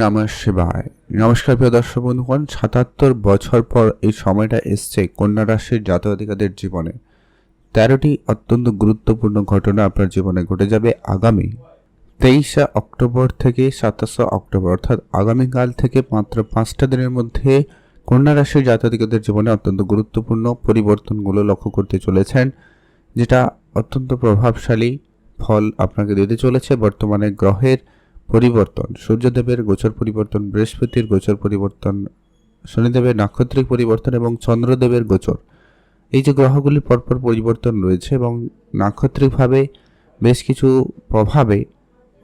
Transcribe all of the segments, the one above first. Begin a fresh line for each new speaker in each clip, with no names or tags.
নমঃ শিবায়। নমস্কার প্রিয় দর্শক বন্ধুগণ, সাতাত্তর বছর পর এই সময়টা এসছে কন্যা রাশির জাতকাধিকাদের জীবনে। তেরোটি অত্যন্ত গুরুত্বপূর্ণ ঘটনা আপনার জীবনে ঘটে যাবে আগামী তেইশে অক্টোবর থেকে সাতাশে অক্টোবর, অর্থাৎ আগামীকাল থেকে মাত্র পাঁচটা দিনের মধ্যে কন্যা রাশির জাতকাধিকাদের জীবনে অত্যন্ত গুরুত্বপূর্ণ পরিবর্তনগুলো লক্ষ্য করতে চলেছেন, যেটা অত্যন্ত প্রভাবশালী ফল আপনাকে দিতে চলেছে বর্তমানে গ্রহের পরিবর্তন, সূর্যদেবের গোচর পরিবর্তন, বৃহস্পতির গোচর পরিবর্তন, শনিদেবের নাক্ষত্রিক পরিবর্তন এবং চন্দ্রদেবের গোচর। এই যে গ্রহগুলির পরপর পরিবর্তন রয়েছে এবং নাক্ষত্রিকভাবে বেশ কিছু প্রভাবে,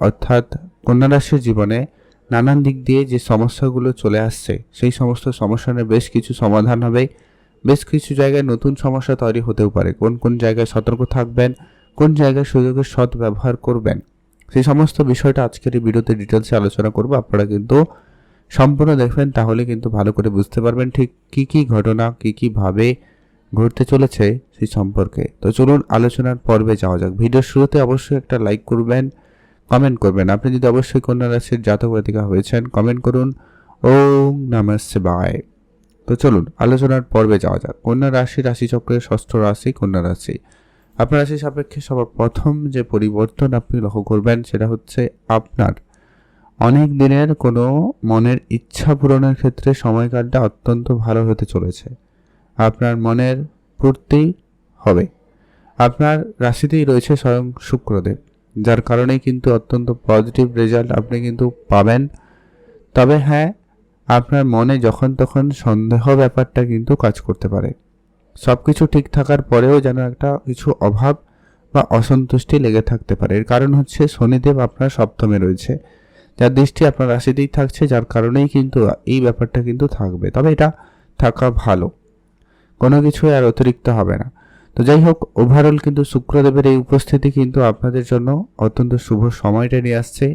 অর্থাৎ কন্যা রাশির জীবনে নানান দিক দিয়ে যে সমস্যাগুলো চলে আসছে, সেই সমস্ত সমস্যার বেশ কিছু সমাধান হবে। বেশ কিছু জায়গায় নতুন সমস্যা তৈরি হতেও পারে। কোন কোন জায়গায় সতর্ক থাকবেন, কোন জায়গায় সুযোগের সৎ ব্যবহার করবেন। সেই সমস্ত বিষয়টা আজকের এই ভিডিওতে ডিটেলসে আলোচনা করব। আপনারা কিন্তু সম্পূর্ণ দেখবেন, তাহলে কিন্তু ভালো করে বুঝতে পারবেন ঠিক কি কি ঘটনা, কি কি ভাবে ঘটতে চলেছে সেই সম্পর্কে। তো চলুন আলোচনার পর্বে যাওয়া যাক। ভিডিওর শুরুতে অবশ্যই একটা লাইক করবেন কমেন্ট করবেন। আপনি যদি অবশ্যই কন্যা রাশির জাতক জাতিকা হয়েছেন কমেন্ট করুন। ওম নমঃ শিবায়। তো চলুন আলোচনার পর্বে যাওয়া যাক। কন্যা রাশি, রাশিচক্রের ষষ্ঠ রাশি, কন্যা রাশি। আপনার রাশি সাপেক্ষে সবার প্রথম যে পরিবর্তন আপনি লক্ষ্য করবেন সেটা হচ্ছে আপনার অনেক দিনের কোনো মনের ইচ্ছা পূরণের ক্ষেত্রে সময়কালটা অত্যন্ত ভালো হতে চলেছে। আপনার মনের পূর্তি হবে। আপনার রাশিতেই রয়েছে স্বয়ং শুক্রদেব, যার কারণে কিন্তু অত্যন্ত পজিটিভ রেজাল্ট আপনি কিন্তু পাবেন। তবে হ্যাঁ আপনার মনে যখন তখন সন্দেহ ব্যাপারটা কিন্তু কাজ করতে পারে। সব কিছু ঠিক থাকার পরেও যেন একটা কিছু অভাব বা অসন্তুষ্টি লেগে থাকতে পারে। এর কারণ হচ্ছে শনিদেব আপনার সপ্তমে রয়েছে। যার দৃষ্টি আপনার রাশিতেই থাকছে, যার কারণেই কিন্তু এই ব্যাপারটা কিন্তু থাকবে। তবে এটা থাকা ভালো। কোনো কিছু আর অতিরিক্ত হবে না। তো যাই হোক ওভারঅল কিন্তু শুক্রদেবের এই উপস্থিতি কিন্তু আপনাদের জন্য অত্যন্ত শুভ সময়টা নিয়ে আসছে।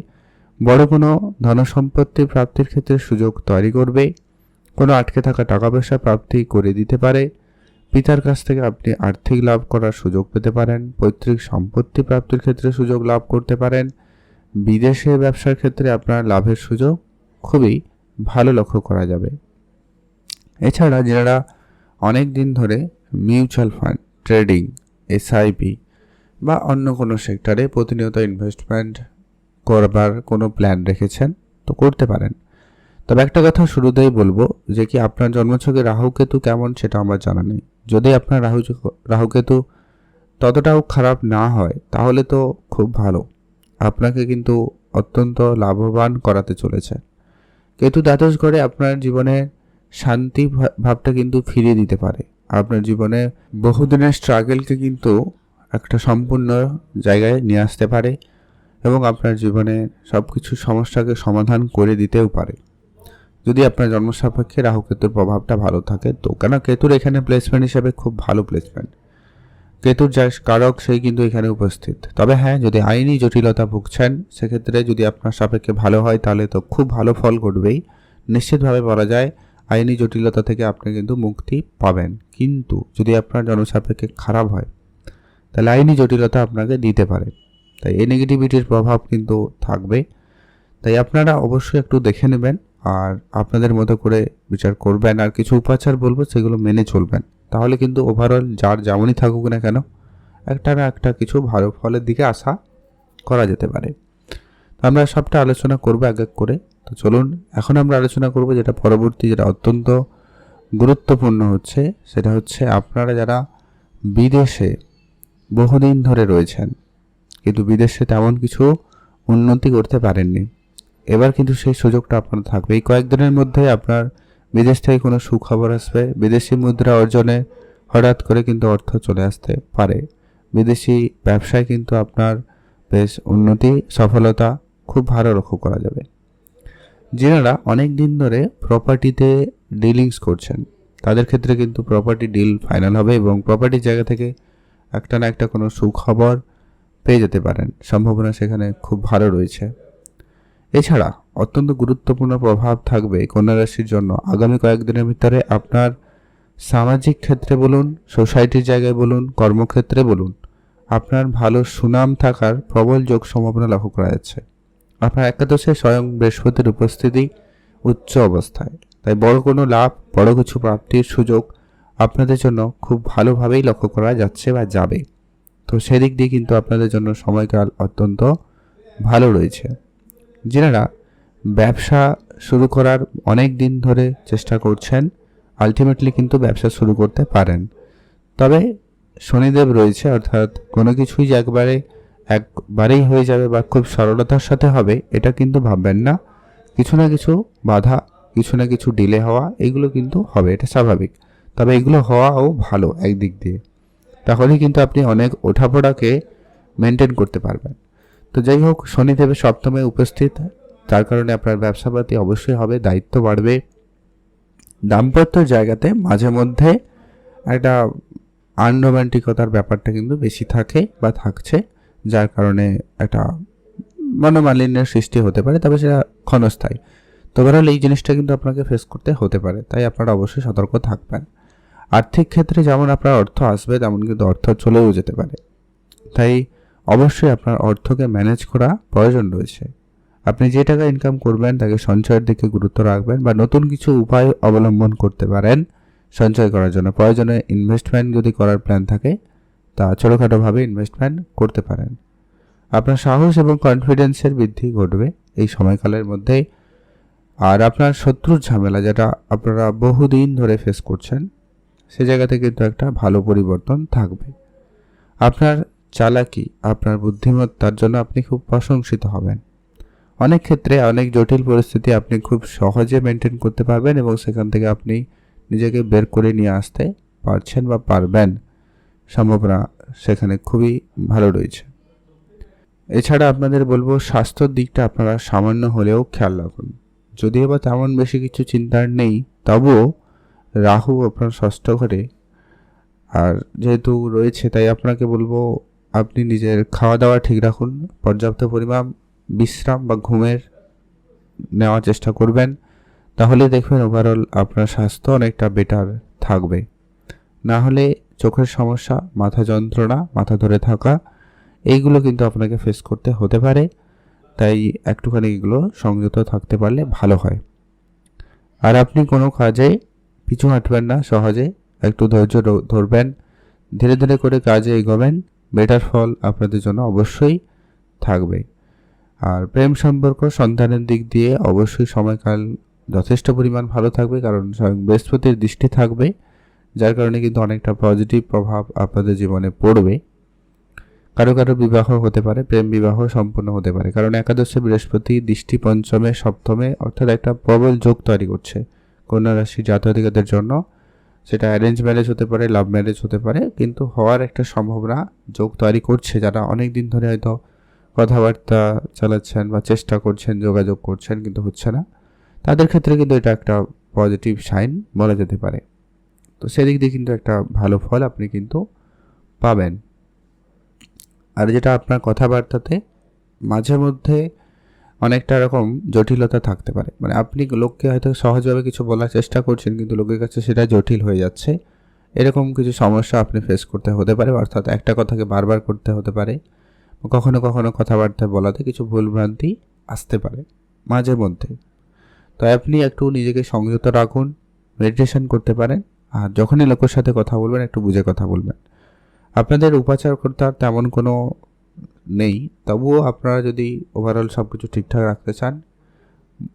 বড় কোনো ধনসম্পত্তি প্রাপ্তির ক্ষেত্রে সুযোগ তৈরি করবে। কোনো আটকে থাকা টাকা পয়সা প্রাপ্তি করে দিতে পারে। পিতার কাছ থেকে আপনি আর্থিক লাভ করার সুযোগ পেতে পারেন, পৈতৃক সম্পত্তি প্রাপ্তির ক্ষেত্রে সুযোগ লাভ করতে পারেন, বিদেশে ব্যবসার ক্ষেত্রে আপনার লাভের সুযোগ খুবই ভালো লক্ষ্য করা যাবে। এছাড়া যারা অনেক দিন ধরে মিউচুয়াল ফান্ড, ট্রেডিং এসআইপি বা অন্য কোনো সেক্টরে প্রতিনিয়ত ইনভেস্টমেন্ট করবার কোনো প্ল্যান রেখেছেন, তো করতে পারেন। তবে একটা কথা শুরুতেই বলব যে কি আপনার জন্মছকে রাহুকেতু কেমন সেটা আমার জানা নেই। যদি আপনার রাহু রাহুকেতু ততটাও খারাপ না হয়, তাহলে তো খুব ভালো। আপনাকে কিন্তু অত্যন্ত লাভবান করাতে চলেছে। কেতু দ্বাদশ ঘরে আপনার জীবনে শান্তি ভাবটা কিন্তু ফিরিয়ে দিতে পারে। আপনার জীবনে বহুদিনের স্ট্রাগেলকে কিন্তু একটা সম্পূর্ণ জায়গায় নিয়ে আসতে পারে এবং আপনার জীবনে সব কিছু সমস্যাকে সমাধান করে দিতেও পারে। যদি আপনার জন্ম সাপেক্ষে রাহু কেতুর প্রভাবটা ভালো থাকে, তো কেন কেতুর এখানে প্লেসমেন্ট হিসেবে খুব ভালো প্লেসমেন্ট কেতুর যা কারক, সেই কিন্তু এখানে উপস্থিত। তবে হ্যাঁ যদি আইনি জটিলতা ভুগছেন, সেক্ষেত্রে যদি আপনার সাপেক্ষে ভালো হয়, তাহলে তো খুব ভালো ফল ঘটবেই। নিশ্চিতভাবে বলা যায়, আইনি জটিলতা থেকে আপনি কিন্তু মুক্তি পাবেন। কিন্তু যদি আপনার জনসাপেক্ষে খারাপ হয়, তাহলে আইনি জটিলতা আপনাকে দিতে পারে। তাই এই নেগেটিভিটির প্রভাব কিন্তু থাকবে তাই আপনারা অবশ্যই একটু দেখে নেবেন। আর আপনাদের মতো করে বিচার করবেন আর কিছু উপাচার বলব, সেগুলো মেনে চলবেন। তাহলে কিন্তু ওভারঅল যার যেমনই থাকুক না কেন, একটা না একটা কিছু ভালো ফলের দিকে আশা করা যেতে পারে। তো আমরা সবটা আলোচনা করব এক এক করে। তো চলুন, এখন আমরা আলোচনা করব যেটা পরবর্তী, যেটা অত্যন্ত গুরুত্বপূর্ণ হচ্ছে, সেটা হচ্ছে আপনারা যারা বিদেশে বহুদিন ধরে রয়েছেন, কিন্তু বিদেশে তেমন কিছু উন্নতি করতে পারেননি এবার কিন্তু সেই সুযোগটা আপনার থাকবে। এই কয়েকদিনের মধ্যে আপনার বিদেশ থেকে কোনো সুখবর আসবে। বিদেশি মুদ্রা অর্জনে হঠাৎ করে কিন্তু অর্থ চলে আসতে পারে। বিদেশি ব্যবসায় কিন্তু আপনার বেশ উন্নতি, সফলতা খুব ভালো লক্ষ্য করা যাবে। যেনারা অনেক দিন ধরে প্রপার্টিতে ডিলিংস করছেন। তাদের ক্ষেত্রে কিন্তু প্রপার্টি ডিল ফাইনাল হবে এবং প্রপার্টির জায়গা থেকে একটা না একটা কোনো সুখবর পেয়ে যেতে পারেন। সম্ভাবনা সেখানে খুব ভালো রয়েছে। এছাড়া অত্যন্ত গুরুত্বপূর্ণ প্রভাব থাকবে কন্যা রাশির জন্য। আগামী কয়েকদিনের ভিতরে আপনার সামাজিক ক্ষেত্রে বলুন, সোসাইটির জায়গায় বলুন, কর্মক্ষেত্রে বলুন, আপনার ভালো সুনাম থাকার প্রবল যোগ সম্ভাবনা লক্ষ্য করা যাচ্ছে। আপনার একাদশে স্বয়ং বৃহস্পতির উপস্থিতি উচ্চ অবস্থায়। তাই বড় কোনো লাভ, বড় কিছু প্রাপ্তির সুযোগ আপনাদের জন্য খুব ভালোভাবেই লক্ষ্য করা যাচ্ছে বা যাবে। তো সেদিক দিয়ে কিন্তু আপনাদের জন্য সময়কাল অত্যন্ত ভালো রয়েছে। যেনারা ব্যবসা শুরু করার অনেক দিন ধরে চেষ্টা করছেন আলটিমেটলি কিন্তু ব্যবসা শুরু করতে পারেন। তবে শনিদেব রয়েছে, অর্থাৎ কোনো কিছুই যে একবারে, একবারেই হয়ে যাবে বা খুব সরলতার সাথে হবে, এটা কিন্তু ভাববেন না। কিছু না কিছু বাধা, কিছু না কিছু ডিলে হওয়া, এগুলো কিন্তু হবে, এটা স্বাভাবিক। তবে এগুলো হওয়াও ভালো একদিক দিয়ে। তাহলে কিন্তু আপনি অনেক ওঠাপড়াকে মেনটেন করতে পারবেন। তো যাই হোক শনিদেবের সপ্তমে উপস্থিত। তার কারণে আপনার ব্যবসাপাতি অবশ্যই হবে, দায়িত্ব বাড়বে। দাম্পত্য জায়গাতে মাঝে মধ্যে একটা আনরোমান্টিকতার ব্যাপারটা কিন্তু বেশি থাকে বা থাকছে, যার কারণে একটা মনোমালিন্যের সৃষ্টি হতে পারে, তবে সেটা ক্ষণস্থায়ী। তো ওভারঅল এই জিনিসটা কিন্তু আপনাকে ফেস করতে হতে পারে, তাই আপনারা অবশ্যই সতর্ক থাকবেন। আর্থিক ক্ষেত্রে যেমন আপনার অর্থ আসবে, তেমন কিন্তু অর্থ চলেও যেতে পারে। তাই অবশ্যই আপনার অর্থকে ম্যানেজ করা প্রয়োজন রয়েছে। আপনি যে টাকা ইনকাম করবেন, তাকে সঞ্চয়ের দিকে গুরুত্ব রাখবেন বা নতুন কিছু উপায় অবলম্বন করতে পারেন সঞ্চয় করার জন্য। প্রয়োজনে ইনভেস্টমেন্ট যদি করার প্ল্যান থাকে, তা ছোটোখাটোভাবে ইনভেস্টমেন্ট করতে পারেন। আপনার সাহস এবং কনফিডেন্সের বৃদ্ধি ঘটবে এই সময়কালের মধ্যে আর আপনার শত্রুর ঝামেলা যেটা আপনারা বহুদিন ধরে ফেস করছেন, সে জায়গাতে কিন্তু একটা ভালো পরিবর্তন থাকবে। আপনার চালাকি, আপনার বুদ্ধিমত্তার জন্য আপনি খুব প্রশংসিত হবেন। অনেক ক্ষেত্রে অনেক জটিল পরিস্থিতি আপনি খুব সহজে মেনটেন করতে পারবেন এবং সেখান থেকে আপনি নিজেকে বের করে নিয়ে আসতে পারছেন বা পারবেন। সম্ভাবনা সেখানে খুবই ভালো রয়েছে। এছাড়া আপনাদের বলব, স্বাস্থ্যর দিকটা আপনারা সামান্য হলেও খেয়াল রাখুন। যদিও বা তেমন বেশি কিছু চিন্তার নেই, তবুও রাহু আপনার ষষ্ঠ ঘরে। আর যেহেতু রয়েছে, তাই আপনাকে বলব আপনি নিজের খাওয়া দাওয়া ঠিক রাখুন, পর্যাপ্ত পরিমাণ বিশ্রাম বা ঘুমের নেওয়ার চেষ্টা করবেন, তাহলে দেখবেন ওভারঅল আপনার স্বাস্থ্য অনেকটা বেটার থাকবে। না হলে চোখের সমস্যা, মাথা যন্ত্রণা, মাথা ধরে থাকা, এইগুলো কিন্তু আপনাকে ফেস করতে হতে পারে, তাই একটুখানি এগুলো সংযত থাকতে পারলে ভালো হয়। আর আপনি কোনো কাজে পিছু হাঁটবেন না, সহজে একটু ধৈর্য ধরবেন, ধীরে ধীরে করে কাজে এগোবেন বেটার ফল আপনাদের জন্য অবশ্যই থাকবে। আর প্রেম সম্পর্ক সন্তানের দিক দিয়ে অবশ্যই সময়কাল যথেষ্ট পরিমাণ ভালো থাকবে, কারণ স্বয়ং বৃহস্পতির দৃষ্টি থাকবে, যার কারণে কিন্তু অনেকটা পজিটিভ প্রভাব আপনাদের জীবনে পড়বে। কারও কারও বিবাহ হতে পারে, প্রেম বিবাহ সম্পূর্ণ হতে পারে, কারণ একাদশে বৃহস্পতি দৃষ্টি পঞ্চমে, সপ্তমে অর্থাৎ একটা প্রবল যোগ তৈরি করছে। কন্যা রাশি জাতকাদের জন্য সেটা অ্যারেঞ্জ ম্যারেজ হতে পারে লাভ ম্যারেজ হতে পারে, কিন্তু হওয়ার একটা সম্ভাবনা যোগ তৈরি করছে যারা অনেক দিন ধরে হয়তো কথাবার্তা চালাচ্ছেন বা চেষ্টা করছেন, যোগাযোগ করছেন, কিন্তু হচ্ছে না। তাদের ক্ষেত্রে কিন্তু এটা একটা পজিটিভ সাইন বলা যেতে পারে। তো সেদিক দিয়ে কিন্তু একটা ভালো ফল আপনি কিন্তু পাবেন। আর যেটা আপনার কথাবার্তাতে মাঝে মধ্যে অনেকটা রকম জটিলতা থাকতে পারে। মানে আপনি লোককে হয়তো সহজভাবে কিছু বলার চেষ্টা করছেন, কিন্তু লোকের কাছে সেটা জটিল হয়ে যাচ্ছে। এরকম কিছু সমস্যা আপনি ফেস করতে হতে পারে, অর্থাৎ একটা কথাকে বারবার করতে হতে পারে। কখনো কখনো কথাবার্তা বলাতে কিছু ভুলভ্রান্তি আসতে পারে, মাঝে মধ্যে। তাই আপনি একটু নিজেকে সংযত রাখুন মেডিটেশন করতে পারেন, আর যখনই লোকের সাথে কথা বলবেন, একটু বুঝে কথা বলবেন। আপনাদের উপাচার করতে আর তেমন কোনো নেই, তবুও আপনারা যদি ওভারঅল সব কিছু ঠিকঠাক রাখতে চান,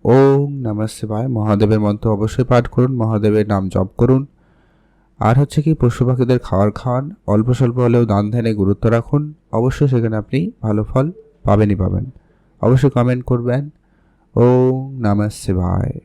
ওম নমঃ শিবায়, মহাদেবের মন্ত্র অবশ্যই পাঠ করুন, মহাদেবের নাম জপ করুন। আর হচ্ছে কি, পশু পাখিদের খাওয়ার খাওয়ান, অল্প স্বল্প হলেও দান ধ্যানে গুরুত্ব রাখুন, অবশ্যই সেখানে আপনি ভালো ফল পাবেনই পাবেন। অবশ্যই কমেন্ট করবেন। ওম নমঃ শিবায়।